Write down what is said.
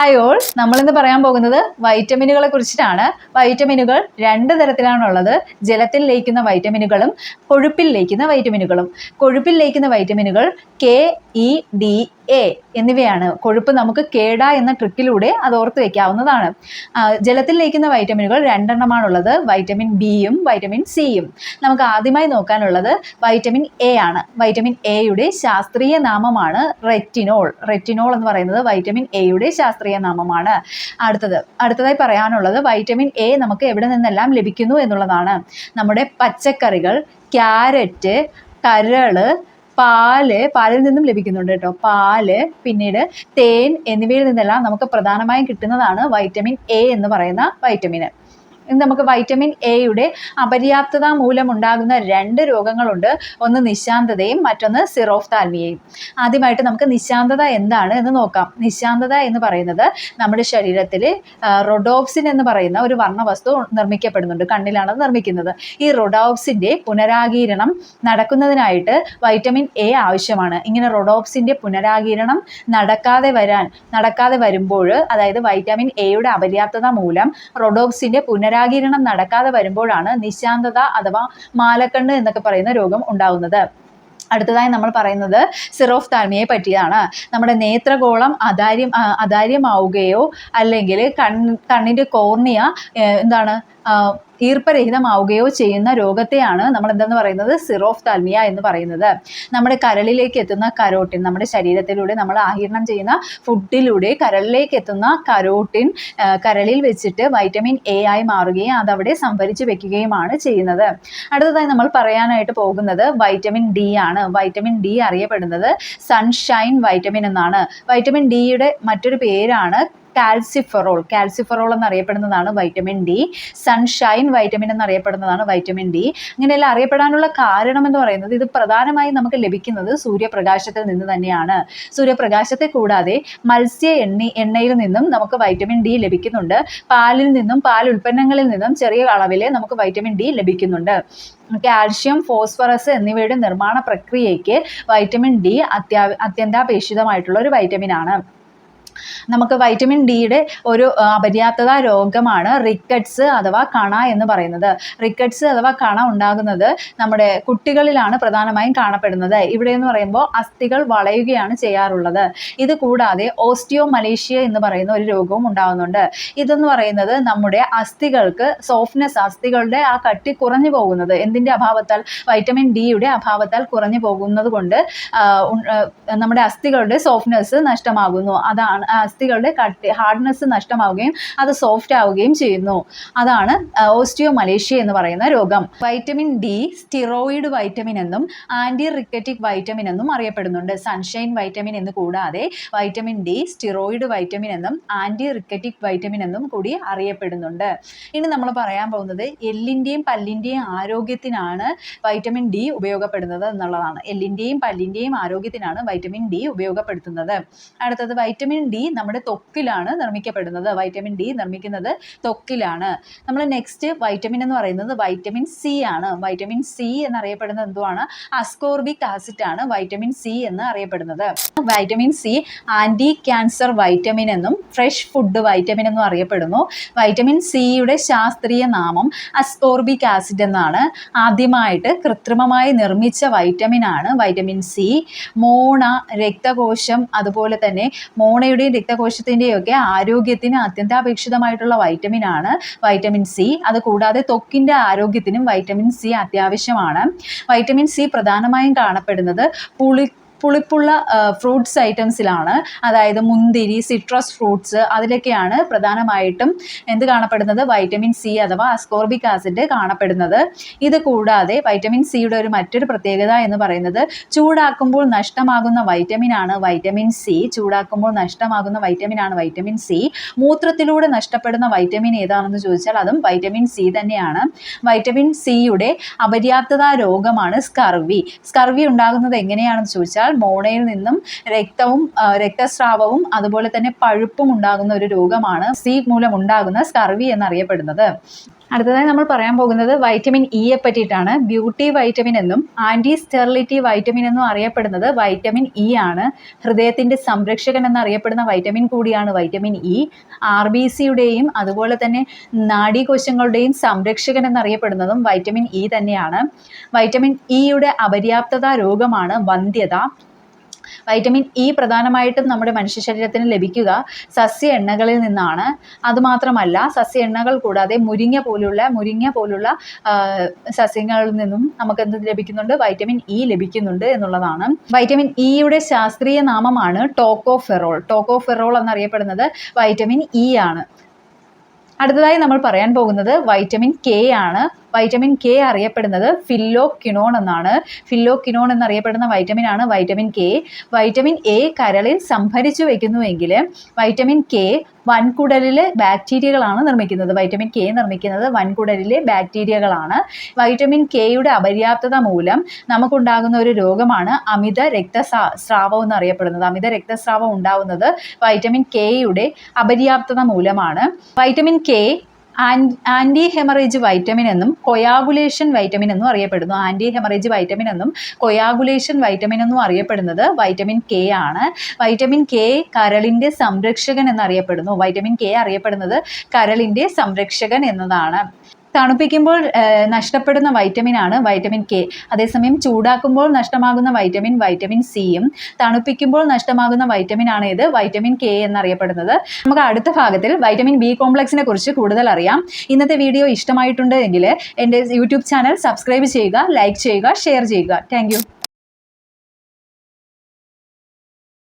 Hi all നമ്മളിന്ന് പറയാൻ പോകുന്നത് വൈറ്റമിനുകളെ കുറിച്ചിട്ടാണ്. വൈറ്റമിനുകൾ രണ്ട് തരത്തിലാണുള്ളത്. ജലത്തിൽ ലയിക്കുന്ന വൈറ്റമിനുകളും കൊഴുപ്പിൽ ലയിക്കുന്ന വൈറ്റമിനുകളും കൊഴുപ്പിൽ ലയിക്കുന്ന വൈറ്റമിനുകൾ കെ ഇ ഡി എ എന്നിവയാണ്. കൊഴുപ്പ് നമുക്ക് കേട എന്ന ട്രിക്കിലൂടെ അത് ഓർത്ത് വെക്കാവുന്നതാണ്. ജലത്തിൽ ലയിക്കുന്ന വൈറ്റമിനുകൾ രണ്ടെണ്ണമാണുള്ളത്. വൈറ്റമിൻ ബിയും വൈറ്റമിൻ സിയും നമുക്ക് ആദ്യമായി നോക്കാനുള്ളത് വൈറ്റമിൻ എ ആണ്. വൈറ്റമിൻ എയുടെ ശാസ്ത്രീയ നാമമാണ് റെറ്റിനോൾ റെറ്റിനോൾ എന്ന് പറയുന്നത് വൈറ്റമിൻ എയുടെ ശാസ്ത്രീയ നാമമാണ്. അടുത്തത് അടുത്തതായി പറയാനുള്ളത് വൈറ്റമിൻ എ നമുക്ക് എവിടെ നിന്നെല്ലാം ലഭിക്കുന്നു എന്നുള്ളതാണ്. നമ്മുടെ പച്ചക്കറികൾ ക്യാരറ്റ് കരൾ പാൽ പാലിൽ നിന്നും ലഭിക്കുന്നുണ്ട് കേട്ടോ. പാൽ പിന്നീട് തേൻ എന്നിവയിൽ നിന്നെല്ലാം നമുക്ക് പ്രധാനമായും കിട്ടുന്നതാണ് വൈറ്റമിൻ എ എന്ന് പറയുന്ന വൈറ്റമിൻ ഇനി നമുക്ക് വൈറ്റമിൻ എയുടെ അപര്യാപ്തത മൂലം ഉണ്ടാകുന്ന രണ്ട് രോഗങ്ങളുണ്ട്. ഒന്ന് നിശാന്തതയും മറ്റൊന്ന് സിറോഫ്താൽമിയയും ആദ്യമായിട്ട് നമുക്ക് നിശാന്തത എന്താണ് എന്ന് നോക്കാം. നിശാന്തത എന്ന് പറയുന്നത് നമ്മുടെ ശരീരത്തിൽ റൊഡോപ്സിൻ എന്ന് പറയുന്ന ഒരു വർണവസ്തു നിർമ്മിക്കപ്പെടുന്നുണ്ട്. കണ്ണിലാണ് നിർമ്മിക്കുന്നത്. ഈ റൊഡോപ്സിന്റെ പുനരാഗീരണം നടക്കുന്നതിനായിട്ട് വൈറ്റമിൻ എ ആവശ്യമാണ്. ഇങ്ങനെ റൊഡോപ്സിന്റെ പുനരാഗീരണം നടക്കാതെ വരാൻ നടക്കാതെ വരുമ്പോൾ അതായത് വൈറ്റമിൻ എയുടെ അപര്യാപ്തത മൂലം റൊഡോപ്സിന്റെ പുനരാഗീരണം നടക്കാതെ വരുമ്പോഴാണ് നിശാന്തത അഥവാ മാലക്കണ്ണ് എന്നൊക്കെ പറയുന്ന രോഗം ഉണ്ടാകുന്നത് അടുത്തതായി നമ്മൾ പറയുന്നത് സിറോഫ് താൽമിയെ പറ്റിയാണ്. നമ്മുടെ നേത്രഗോളം അതാര്യം അതാര്യമാവുകയോ അല്ലെങ്കിൽ കൺ കണ്ണിന്റെ കോർണിയ എന്താണ് ഈർപ്പരഹിതമാവുകയോ ചെയ്യുന്ന രോഗത്തെയാണ് നമ്മൾ എന്തെന്ന് പറയുന്നത്? സിറോഫ് താൽമിയ എന്ന് പറയുന്നത്. നമ്മുടെ കരളിലേക്ക് എത്തുന്ന കരോട്ടിൻ നമ്മുടെ ശരീരത്തിലൂടെ നമ്മൾ ആകിരണം ചെയ്യുന്ന ഫുഡിലൂടെ കരളിലേക്ക് എത്തുന്ന കരോട്ടിൻ കരളിൽ വെച്ചിട്ട് വൈറ്റമിൻ എ ആയി മാറുകയും അതവിടെ സംഭരിച്ചു വെക്കുകയുമാണ് ചെയ്യുന്നത്. അടുത്തതായി നമ്മൾ പറയാനായിട്ട് പോകുന്നത് വൈറ്റമിൻ ഡി ആണ്. വൈറ്റമിൻ ഡി അറിയപ്പെടുന്നത് സൺഷൈൻ വൈറ്റമിൻ എന്നാണ്. വൈറ്റമിൻ ഡിയുടെ മറ്റൊരു പേരാണ് കാൽസിഫറോൾ. കാൽസിഫറോൾ എന്നറിയപ്പെടുന്നതാണ് വൈറ്റമിൻ ഡി സൺഷൈൻ വൈറ്റമിൻ എന്നറിയപ്പെടുന്നതാണ് വൈറ്റമിൻ ഡി ഇങ്ങനെയെല്ലാം അറിയപ്പെടാനുള്ള കാരണം എന്ന് പറയുന്നത് ഇത് പ്രധാനമായും നമുക്ക് ലഭിക്കുന്നത് സൂര്യപ്രകാശത്തിൽ നിന്ന് തന്നെയാണ്. സൂര്യപ്രകാശത്തെ കൂടാതെ മത്സ്യ എണ്ണി എണ്ണയിൽ നിന്നും നമുക്ക് വൈറ്റമിൻ ഡി ലഭിക്കുന്നുണ്ട്. പാലിൽ നിന്നും പാൽ ഉൽപ്പന്നങ്ങളിൽ നിന്നും ചെറിയ അളവിൽ നമുക്ക് വൈറ്റമിൻ ഡി ലഭിക്കുന്നുണ്ട്. കാൽഷ്യം ഫോസ്ഫറസ് എന്നിവയുടെ നിർമ്മാണ പ്രക്രിയയ്ക്ക് വൈറ്റമിൻ ഡി അത്യാ അത്യന്താപേക്ഷിതമായിട്ടുള്ള ഒരു വൈറ്റമിൻ ആണ്. നമുക്ക് വൈറ്റമിൻ ഡിയുടെ ഒരു അപര്യാപ്തത രോഗമാണ് റിക്കറ്റ്സ് അഥവാ കണ എന്ന് പറയുന്നത്. റിക്കറ്റ്സ് അഥവാ കണ ഉണ്ടാകുന്നത് നമ്മുടെ കുട്ടികളിലാണ് പ്രധാനമായും കാണപ്പെടുന്നത്. ഇവിടെ എന്ന് പറയുമ്പോൾ അസ്ഥികൾ വളയുകയാണ് ചെയ്യാറുള്ളത്. ഇത് കൂടാതെ ഓസ്റ്റിയോ മലേഷ്യ എന്ന് പറയുന്ന ഒരു രോഗവും ഉണ്ടാകുന്നുണ്ട് ഇതെന്ന് പറയുന്നത് നമ്മുടെ അസ്ഥികൾക്ക് സോഫ്റ്റ്നെസ് അസ്ഥികളുടെ ആ കട്ടി കുറഞ്ഞു പോകുന്നത്. എന്തിന്റെ അഭാവത്താൽ? വൈറ്റമിൻ ഡിയുടെ അഭാവത്താൽ കുറഞ്ഞു പോകുന്നത് കൊണ്ട് നമ്മുടെ അസ്ഥികളുടെ സോഫ്റ്റ്നെസ് നഷ്ടമാകുന്നു. അതാണ് അസ്ഥികളുടെ കട്ടി ഹാർഡ്നെസ് നഷ്ടമാവുകയും അത് സോഫ്റ്റ് ആവുകയും ചെയ്യുന്നു. അതാണ് ഓസ്റ്റിയോ മലേഷ്യ എന്ന് പറയുന്ന രോഗം. വൈറ്റമിൻ ഡി സ്റ്റിറോയിഡ് വൈറ്റമിൻ എന്നും ആന്റി റിക്കറ്റിക് വൈറ്റമിൻ എന്നും അറിയപ്പെടുന്നുണ്ട്. സൺഷൈൻ വൈറ്റമിൻ എന്ന് കൂടാതെ വൈറ്റമിൻ ഡി സ്റ്റിറോയിഡ് വൈറ്റമിൻ എന്നും ആന്റി റിക്കറ്റിക് വൈറ്റമിൻ എന്നും കൂടി അറിയപ്പെടുന്നുണ്ട്. ഇനി നമ്മൾ പറയാൻ പോകുന്നത് എല്ലിന്റെയും പല്ലിന്റെയും ആരോഗ്യത്തിനാണ് വൈറ്റമിൻ ഡി ഉപയോഗപ്പെടുന്നത് എന്നുള്ളതാണ്. എല്ലിന്റെയും പല്ലിന്റെയും ആരോഗ്യത്തിനാണ് വൈറ്റമിൻ ഡി ഉപയോഗപ്പെടുത്തുന്നത്. അടുത്തത് വൈറ്റമിൻ ഡി നമ്മുടെ തൊക്കിലാണ് നിർമ്മിക്കപ്പെടുന്നത്. വൈറ്റമിൻ ഡി നിർമ്മിക്കുന്നത് തൊക്കിലാണ്. നമ്മൾ നെക്സ്റ്റ് വൈറ്റമിൻ എന്ന് പറയുന്നത് വൈറ്റമിൻ സി ആണ്. വൈറ്റമിൻ സി എന്നറിയപ്പെടുന്നത് എന്തുവാണ്? അസ്കോർബിക് ആസിഡ് ആണ് വൈറ്റമിൻ സി എന്ന് അറിയപ്പെടുന്നത്. Vitamin C anti cancer vitamin എന്നും ഫ്രഷ് ഫുഡ് വൈറ്റമിൻ എന്നും അറിയപ്പെടുന്നു. വൈറ്റമിൻ സിയുടെ ശാസ്ത്രീയ നാമം അസ്കോർബിക് ആസിഡ് എന്നാണ്. ആദ്യമായിട്ട് കൃത്രിമമായി നിർമ്മിച്ച വൈറ്റമിൻ ആണ് വൈറ്റമിൻ സി മോണ രക്തകോശം അതുപോലെ തന്നെ മോണയുടെയും രക്തകോശത്തിന്റെയും ഒക്കെ ആരോഗ്യത്തിന് അത്യന്താപേക്ഷിതമായിട്ടുള്ള വൈറ്റമിൻ ആണ്. വൈറ്റമിൻ സി അത് കൂടാതെ ത്വക്കിന്റെ ആരോഗ്യത്തിനും വൈറ്റമിൻ സി അത്യാവശ്യമാണ്. വൈറ്റമിൻ സി പ്രധാനമായും കാണപ്പെടുന്നത് പുളി പുളിപ്പുള്ള ഫ്രൂട്ട്സ് ഐറ്റംസിലാണ്. അതായത് മുന്തിരി സിട്രസ് ഫ്രൂട്ട്സ് അതിലൊക്കെയാണ് പ്രധാനമായിട്ടും എന്ത് കാണപ്പെടുന്നത്? വൈറ്റമിൻ സി അഥവാ അസ്കോർബിക് ആസിഡ് കാണപ്പെടുന്നത്. ഇത് കൂടാതെ വൈറ്റമിൻ സിയുടെ ഒരു മറ്റൊരു പ്രത്യേകത എന്ന് പറയുന്നത് ചൂടാക്കുമ്പോൾ നഷ്ടമാകുന്ന വൈറ്റമിൻ ആണ് വൈറ്റമിൻ സി. ചൂടാക്കുമ്പോൾ നഷ്ടമാകുന്ന വൈറ്റമിൻ ആണ് വൈറ്റമിൻ സി. മൂത്രത്തിലൂടെ നഷ്ടപ്പെടുന്ന വൈറ്റമിൻ ഏതാണെന്ന് ചോദിച്ചാൽ അതും വൈറ്റമിൻ സി തന്നെയാണ്. വൈറ്റമിൻ സിയുടെ അപര്യാപ്തത രോഗമാണ് സ്കർവി. സ്കർവി ഉണ്ടാകുന്നത് എങ്ങനെയാണെന്ന് ചോദിച്ചാൽ മോണയിൽ നിന്നും രക്തവും രക്തസ്രാവവും അതുപോലെ തന്നെ പഴുപ്പും ഉണ്ടാകുന്ന ഒരു രോഗമാണ് സീ മൂലം ഉണ്ടാകുന്ന സ്കർവി എന്നറിയപ്പെടുന്നത്. അടുത്തതായി നമ്മൾ പറയാൻ പോകുന്നത് വൈറ്റമിൻ ഇയെ പറ്റിയിട്ടാണ്. ബ്യൂട്ടി വൈറ്റമിൻ എന്നും ആന്റി സ്റ്റെറിലിറ്റി വൈറ്റമിൻ എന്നും അറിയപ്പെടുന്നത് വൈറ്റമിൻ ഇ ആണ്. ഹൃദയത്തിന്റെ സംരക്ഷകൻ എന്നറിയപ്പെടുന്ന വൈറ്റമിൻ കൂടിയാണ് വൈറ്റമിൻ ഇ ആർ ബി സിയുടെയും അതുപോലെ തന്നെ നാഡീകോശങ്ങളുടെയും സംരക്ഷകൻ എന്നറിയപ്പെടുന്നതും വൈറ്റമിൻ ഇ തന്നെയാണ്. വൈറ്റമിൻ ഇയുടെ അപര്യാപ്തത രോഗമാണ് വന്ധ്യത. വൈറ്റമിൻ ഇ പ്രധാനമായിട്ടും നമ്മുടെ മനുഷ്യ ശരീരത്തിന് ലഭിക്കുക സസ്യ എണ്ണകളിൽ നിന്നാണ്. അതുമാത്രമല്ല സസ്യ എണ്ണകൾ കൂടാതെ മുരിങ്ങ പോലുള്ള മുരിങ്ങ പോലുള്ള സസ്യങ്ങളിൽ നിന്നും നമുക്ക് എന്ത് ലഭിക്കുന്നുണ്ട്? വൈറ്റമിൻ ഇ ലഭിക്കുന്നുണ്ട് എന്നുള്ളതാണ്. വൈറ്റമിൻ ഇയുടെ ശാസ്ത്രീയ നാമമാണ് ടോക്കോഫെറോൾ. ടോക്കോഫെറോൾ എന്നറിയപ്പെടുന്നത് വൈറ്റമിൻ ഇ ആണ്. അടുത്തതായി നമ്മൾ പറയാൻ പോകുന്നത് വൈറ്റമിൻ കെ ആണ്. വൈറ്റമിൻ കെ അറിയപ്പെടുന്നത് ഫില്ലോക്കിനോൺ എന്നാണ്. ഫില്ലോക്കിനോൺ എന്നറിയപ്പെടുന്ന വൈറ്റമിൻ ആണ് വൈറ്റമിൻ കെ വൈറ്റമിൻ എ കരളിൽ സംഭരിച്ചു വെക്കുന്നുവെങ്കിൽ വൈറ്റമിൻ കെ വൻകുടലിലെ ബാക്ടീരിയകളാണ് നിർമ്മിക്കുന്നത്. വൈറ്റമിൻ കെ നിർമ്മിക്കുന്നത് വൻകുടലിലെ ബാക്ടീരിയകളാണ് വൈറ്റമിൻ കെയുടെ അപര്യാപ്തത മൂലം നമുക്കുണ്ടാകുന്ന ഒരു രോഗമാണ് അമിത രക്തസ്രാ സ്രാവം എന്നറിയപ്പെടുന്നത്. അമിത രക്തസ്രാവം ഉണ്ടാവുന്നത് വൈറ്റമിൻ കെയുടെ അപര്യാപ്തത മൂലമാണ്. Vitamin K anti haemorrhage vitamin എന്നും കൊയാഗുലേഷൻ വൈറ്റമിൻ എന്നും അറിയപ്പെടുന്നു. ആന്റി ഹെമറേജ് വൈറ്റമിൻ എന്നും കൊയാഗുലേഷൻ വൈറ്റമിൻ എന്നും അറിയപ്പെടുന്നത് വൈറ്റമിൻ കെ ആണ്. വൈറ്റമിൻ കെ കരളിന്റെ സംരക്ഷകൻ എന്നറിയപ്പെടുന്നു. വൈറ്റമിൻ കെ അറിയപ്പെടുന്നത് കരളിന്റെ സംരക്ഷകൻ എന്നതാണ്. തണുപ്പിക്കുമ്പോൾ നഷ്ടപ്പെടുന്ന വൈറ്റമിൻ ആണ് വൈറ്റമിൻ കെ അതേസമയം ചൂടാക്കുമ്പോൾ നഷ്ടമാകുന്ന വൈറ്റമിൻ വൈറ്റമിൻ സിയും തണുപ്പിക്കുമ്പോൾ നഷ്ടമാകുന്ന വൈറ്റമിൻ ആണ് ഇത് വൈറ്റമിൻ കെ എന്നറിയപ്പെടുന്നത്. നമുക്ക് അടുത്ത ഭാഗത്തിൽ വൈറ്റമിൻ ബി കോംപ്ലക്സിനെ കുറിച്ച് കൂടുതൽ അറിയാം. ഇന്നത്തെ വീഡിയോ ഇഷ്ടമായിട്ടുണ്ട് എങ്കിൽ എന്റെ യൂട്യൂബ് ചാനൽ സബ്സ്ക്രൈബ് ചെയ്യുക ലൈക്ക് ചെയ്യുക ഷെയർ ചെയ്യുക. താങ്ക്